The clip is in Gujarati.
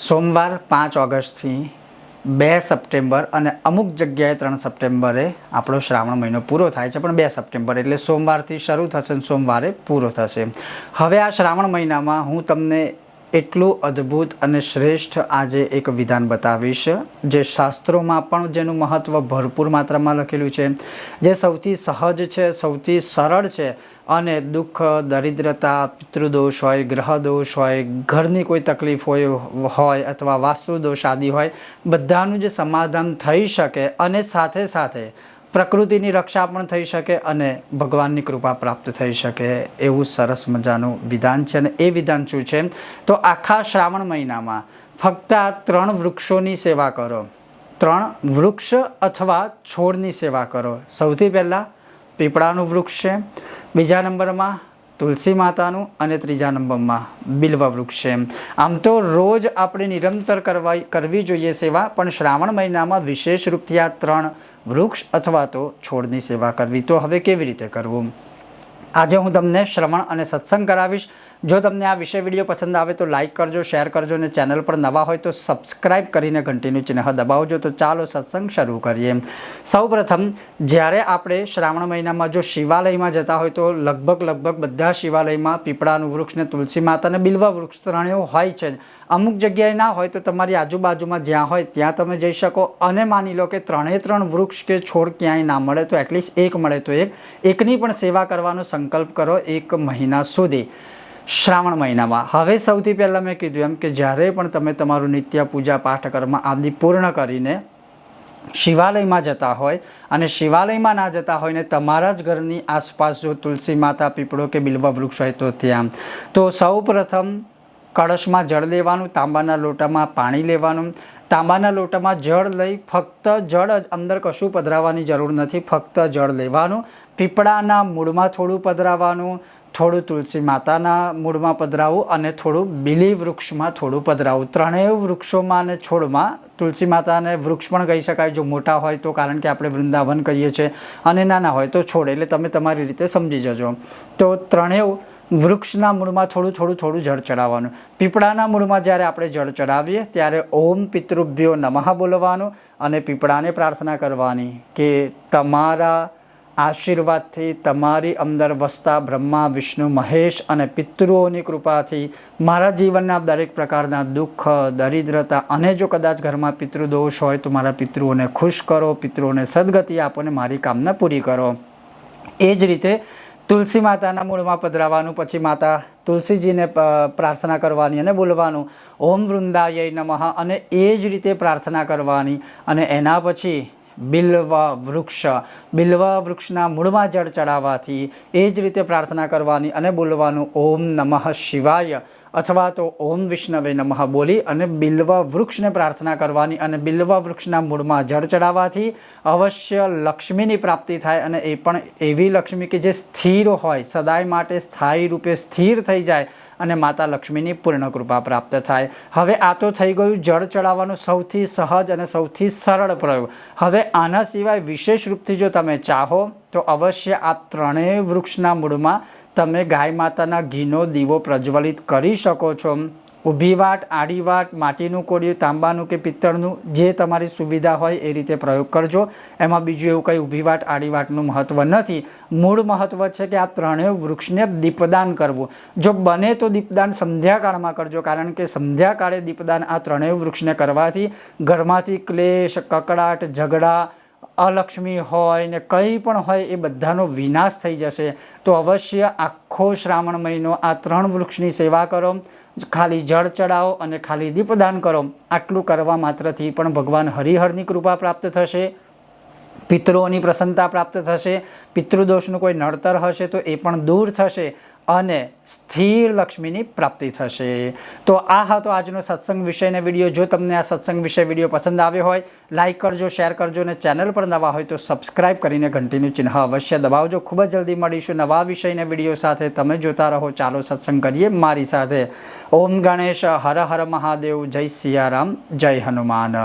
સોમવાર પાંચ ઓગસ્ટથી બે સપ્ટેમ્બર અને અમુક જગ્યાએ ત્રણ સપ્ટેમ્બરે આપણો શ્રાવણ મહિનો પૂરો થાય છે, પણ બે સપ્ટેમ્બર એટલે સોમવારથી શરૂ થશે અને સોમવારે પૂરો થશે. હવે આ શ્રાવણ મહિનામાં હું તમને એટલું અદ્ભુત અને શ્રેષ્ઠ આજે એક વિધાન બતાવીશ, જે શાસ્ત્રોમાં પણ જેનું મહત્ત્વ ભરપૂર માત્રામાં લખેલું છે, જે સૌથી સહજ છે, સૌથી સરળ છે અને દુઃખ, દરિદ્રતા, પિતૃદોષ હોય, ગ્રહદોષ હોય, ઘરની કોઈ તકલીફ હોય હોય અથવા વાસ્તુદોષ આદિ હોય, બધાનું જે સમાધાન થઈ શકે અને સાથે સાથે પ્રકૃતિની રક્ષા પણ થઈ શકે અને ભગવાનની કૃપા પ્રાપ્ત થઈ શકે એવું સરસ મજાનું વિધાન છે અને એ વિધાન શું છે? તો આખા શ્રાવણ મહિનામાં ફક્ત આ ત્રણ વૃક્ષોની સેવા કરો. ત્રણ વૃક્ષ અથવા છોડની સેવા કરો. સૌથી પહેલાં પીપળાનું વૃક્ષ છે, બીજા નંબરમાં તુલસી માતાનું અને ત્રીજા નંબરમાં બિલ્વ વૃક્ષ છે. આમ તો રોજ આપણે નિરંતર કરવા કરવી જોઈએ સેવા, પણ શ્રાવણ મહિનામાં વિશેષ રૂપથી આ ત્રણ વૃક્ષ અથવા તો છોડની સેવા કરવી. તો હવે કેવી રીતે કરવું? આજે હું તમને શ્રવણ અને સત્સંગ કરાવીશ. જો તમને આ વિષય વીડિયો પસંદ આવે તો લાઇક કરજો શેર કરજો અને ચેનલ પર નવા હોય તો સબસ્ક્રાઇબ કરીને ઘંટીનું ચિહ્ન દબાવજો. તો ચાલો સત્સંગ શરૂ કરીએ. સૌપ્રથમ, જ્યારે આપણે શ્રાવણ મહિનામાં જો શિવાલયમાં જતા હોય તો લગભગ લગભગ બધા શિવાલયમાં પીપળાનું વૃક્ષ ને તુલસી માતા અને બિલ્વા વૃક્ષ ત્રણેય હોય છે. અમુક જગ્યાએ ના હોય તો તમારી આજુબાજુમાં જ્યાં હોય ત્યાં તમે જઈ શકો. અને માની લો કે ત્રણે ત્રણ વૃક્ષ કે છોડ ક્યાંય ના મળે તો એટલીસ્ટ એક મળે તો એક. એકની પણ સેવા કરવાનો સંકલ્પ કરો એક મહિના સુધી. શ્રાવણ મહિનામાં. હવે સૌથી પહેલાં મેં કીધું એમ કે જ્યારે પણ તમે તમારું નિત્ય પૂજા પાઠ કર્મ આદિ પૂર્ણ કરીને શિવાલયમાં જતા હોય અને શિવાલયમાં ના જતા હોય ને તમારા જ ઘરની આસપાસ જો તુલસી માતા, પીપળો કે બિલ્વા વૃક્ષ હોય તો ત્યાં. તો સૌ પ્રથમ કળશમાં જળ લેવાનું, તાંબાના લોટામાં પાણી લેવાનું. તાંબાના લોટામાં જળ લઈ ફક્ત જળ જ અંદર કશું પધરાવવાની જરૂર નથી, ફક્ત જળ લેવાનું. પીપળાના મૂળમાં થોડું પધરાવવાનું થોડું તુલસી માતાના મૂળમાં પધરાવું અને થોડું બીલી વૃક્ષમાં થોડું પધરાવું. ત્રણેય વૃક્ષોમાં અને છોડમાં તુલસી માતાને વૃક્ષ પણ કહી શકાય. જો મોટા હોય તો, કારણ કે આપણે વૃંદાવન કહીએ છીએ અને નાના હોય તો છોડ. એટલે તમે તમારી રીતે સમજી જજો. તો ત્રણેય વૃક્ષના મૂળમાં થોડું થોડું થોડું જળ ચડાવવાનું. પીપળાના મૂળમાં જ્યારે આપણે જળ ચડાવીએ, ત્યારે ઓમ પિતૃભ્યો નમઃ બોલવાનું અને પીપળાને પ્રાર્થના કરવાની કે તમારા આશીર્વાદથી તમારી અંદર વસતા બ્રહ્મા, વિષ્ણુ, મહેશ અને પિતૃઓની કૃપાથી મારા જીવનના દરેક પ્રકારના દુઃખ, દરિદ્રતા અને જો કદાચ ઘરમાં પિતૃદોષ હોય તો મારા પિતૃઓને ખુશ કરો, પિતૃઓને સદગતિ આપો અને મારી કામના પૂરી કરો. એ જ રીતે તુલસી માતાના મૂળમાં પધરાવાનું, પછી માતા તુલસીજીને પ્રાર્થના કરવાની અને બોલવાનું, ઓમ વૃંદાય નમઃ. અને એ જ રીતે પ્રાર્થના કરવાની અને એના પછી બિલ્વ વૃક્ષ, બિલવા વૃક્ષના મૂળમાં જળ ચડાવવાથી એ જ રીતે પ્રાર્થના કરવાની અને બોલવાનું ઓમ નમઃ શિવાય અથવા તો ઓમ વિષ્ણવે નમઃ બોલી અને બિલવા વૃક્ષને પ્રાર્થના કરવાની અને બિલવા વૃક્ષના મૂળમાં જળ ચડાવવાથી અવશ્ય લક્ષ્મીની પ્રાપ્તિ થાય અને એ પણ એવી લક્ષ્મી કે જે સ્થિર હોય, સદાય માટે સ્થાયી રૂપે સ્થિર થઈ જાય અને માતા લક્ષ્મીની પૂર્ણ કૃપા પ્રાપ્ત થાય. હવે આ તો થઈ ગયું જળ ચડાવવાનું સૌથી સહજ અને સૌથી સરળ પ્રયોગ. હવે આના સિવાય વિશેષ રૂપથી જો તમે ચાહો, તો અવશ્ય આ ત્રણેય વૃક્ષના મૂળમાં તમે ગાય માતાના ઘીનો દીવો પ્રજ્વલિત કરી શકો છો. ઊભી વાટ, આડી વાટ, માટીનું કોડિયું, તાંબાનું કે પિત્તળનું, જે તમારી સુવિધા હોય એ રીતે પ્રયોગ કરજો. એમાં બીજું એવું કંઈ ઊભી વાટ, આડી વાટનું મહત્ત્વ નથી. મૂળ મહત્ત્વ છે કે આ ત્રણેય વૃક્ષને દીપદાન કરવું. જો બને તો દીપદાન સંધ્યાકાળમાં કરજો, કારણ કે સંધ્યાકાળે દીપદાન આ ત્રણેય વૃક્ષને કરવાથી ઘરમાંથી ક્લેશ, કકડાટ, ઝઘડા, અલક્ષ્મી હોય ને કંઈ પણ હોય એ બધાનો વિનાશ થઈ જશે. તો અવશ્ય આખો શ્રાવણ મહિનો આ ત્રણ વૃક્ષની સેવા કરો, ખાલી જળ ચડાવો અને ખાલી દીપદાન કરો. આટલું કરવા માત્રથી પણ ભગવાન હરિહરની કૃપા પ્રાપ્ત થશે, પિતૃઓની પ્રસન્નતા પ્રાપ્ત થશે, પિતૃદોષનું કોઈ નડતર હશે તો એ પણ દૂર થશે. અને સ્થિર લક્ષ્મીની પ્રાપ્તિ થશે. તો આ હતો આજનો સત્સંગ વિષયનો વીડિયો. જો તમને આ સત્સંગ વિષય વીડિયો પસંદ આવ્યો હોય લાઇક કરજો, શેર કરજો અને ચેનલ પર નવા હોય તો સબસ્ક્રાઇબ કરીને ઘંટીનું ચિહ્ન અવશ્ય દબાવજો. ખૂબ જ જલ્દી મળીશું નવા વિષયના વીડિયો સાથે. તમે જોતા રહો. ચાલો સત્સંગ કરીએ મારી સાથે. ઓમ ગણેશ, હર હર મહાદેવ. જય સિયારામ. જય હનુમાન.